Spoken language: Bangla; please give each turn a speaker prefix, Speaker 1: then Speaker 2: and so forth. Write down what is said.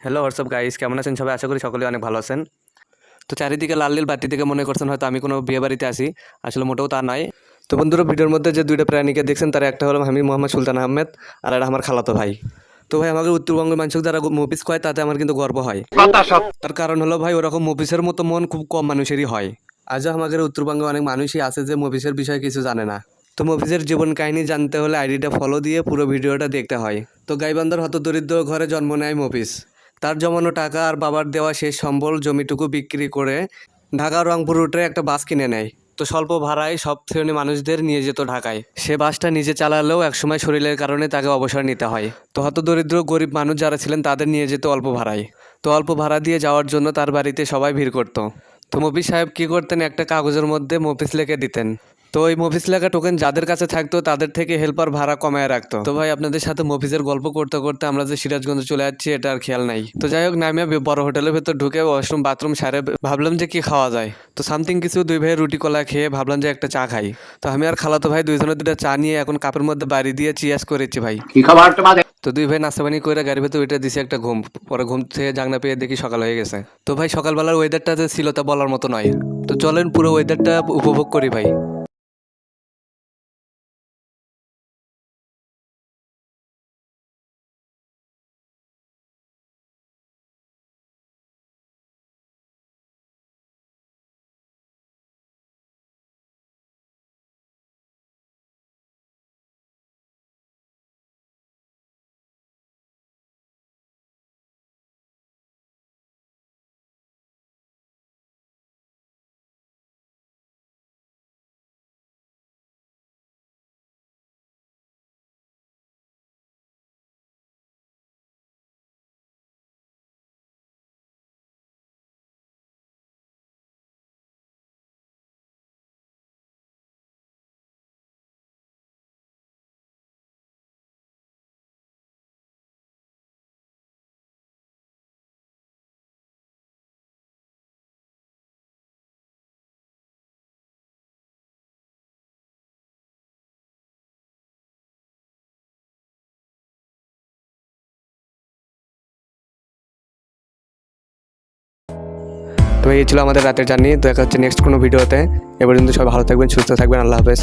Speaker 1: হ্যালো হোয়াটসঅ্যাপ গাইস কেমন আছেন সবাই? আশা করি সকলে অনেক ভালো আছেন। তো চারিদিকে লাল নীল বাতি থেকে মনে করছেন হয়তো আমি কোনো বিয়ে বাড়িতে আসি আসলে মোটেও তা নয়। তো বন্ধুরা ভিডিওর মধ্যে যে দুইটা প্রাণীকে দেখছেন তার একটা হলো আমি মোহাম্মদ সুলতান আহমেদ আর এটা আমার খালাতো ভাই। তো ভাই আমাদের উত্তরবঙ্গের মানুষ যারা মুভিস কয় তাতে আমার কিন্তু গর্ব হয়। তার কারণ হলো ভাই ওরকম মুভিসের মতো মন খুব কম মানুষেরই হয়। আজও আমাদের উত্তরবঙ্গে অনেক মানুষই আছে যে মুভিসের বিষয়ে কিছু জানে না। তো মুভিজের জীবন কাহিনী জানতে হলে আইডিটা ফলো দিয়ে পুরো ভিডিওটা দেখতে হয়। তো গাইবান্ধার হত দরিদ্র ঘরে জন্ম নেয় মফিস তার জমানো টাকা আর বাবার দেওয়া শেষ সম্বল জমিটুকু বিক্রি করে ঢাকা রংপুর রুটে একটা বাস কিনে নেয়। তো স্বল্প ভাড়ায় সব শ্রেণি মানুষদের নিয়ে যেত ঢাকায়। সে বাসটা নিজে চালালেও একসময় শরীরের কারণে তাকে অবসর নিতে হয়। তো হত দরিদ্র গরিব মানুষ যারা ছিলেন তাদের নিয়ে যেত অল্প ভাড়ায়। তো অল্প ভাড়া দিয়ে যাওয়ার জন্য তার বাড়িতে সবাই ভিড় করতো। তো মফিস সাহেব কী করতেন? একটা কাগজের মধ্যে মফিস লেখে দিতেন। তো ওই মফিস লেখা টোকেন যাদের কাছে থাকতো তাদের থেকে হেল্পার ভাড়া কমায় রাখতো। তো ভাই আপনাদের সাথে মফিসের গল্প করতে করতে আমরা যে সিরাজগঞ্জে চলে যাচ্ছি এটা আর খেয়াল নাই। তো যাই হোক নামিয়া বড় হোটেলের ভেতর ঢুকে ওয়াশরুম বাথরুম সারে ভাবলাম যে কি খাওয়া যায়। তো সামথিং কিছু দুই ভাই রুটি কলা খেয়ে ভাবলাম যে একটা চা খাই। তো আমি আর খালাতো ভাই দুইজনের দুটা চা নিয়ে এখন কাপের মধ্যে বাড়ি দিয়ে চিয়াস করেছি ভাই।
Speaker 2: কি
Speaker 1: তো দুই ভাই নাস্তা পানি করে গাড়ির ভেতর উঠে দিছে একটা ঘুম। পরে ঘুম থেকে জাগনা পেয়ে দেখি সকাল হয়ে গেছে। তো ভাই সকালবেলার ওয়েদারটা যে ছিল তা বলার মতো নয়। তো চলেন পুরো ওয়েদারটা উপভোগ করি ভাই। তো এই ছিল আমাদের রাতের জার্নি। দেখা হচ্ছে নেক্সট কোনো ভিডিওতে। এবার কিন্তু সবাই ভালো থাকবেন, সুস্থ থাকবেন। আল্লাহ হাফেজ।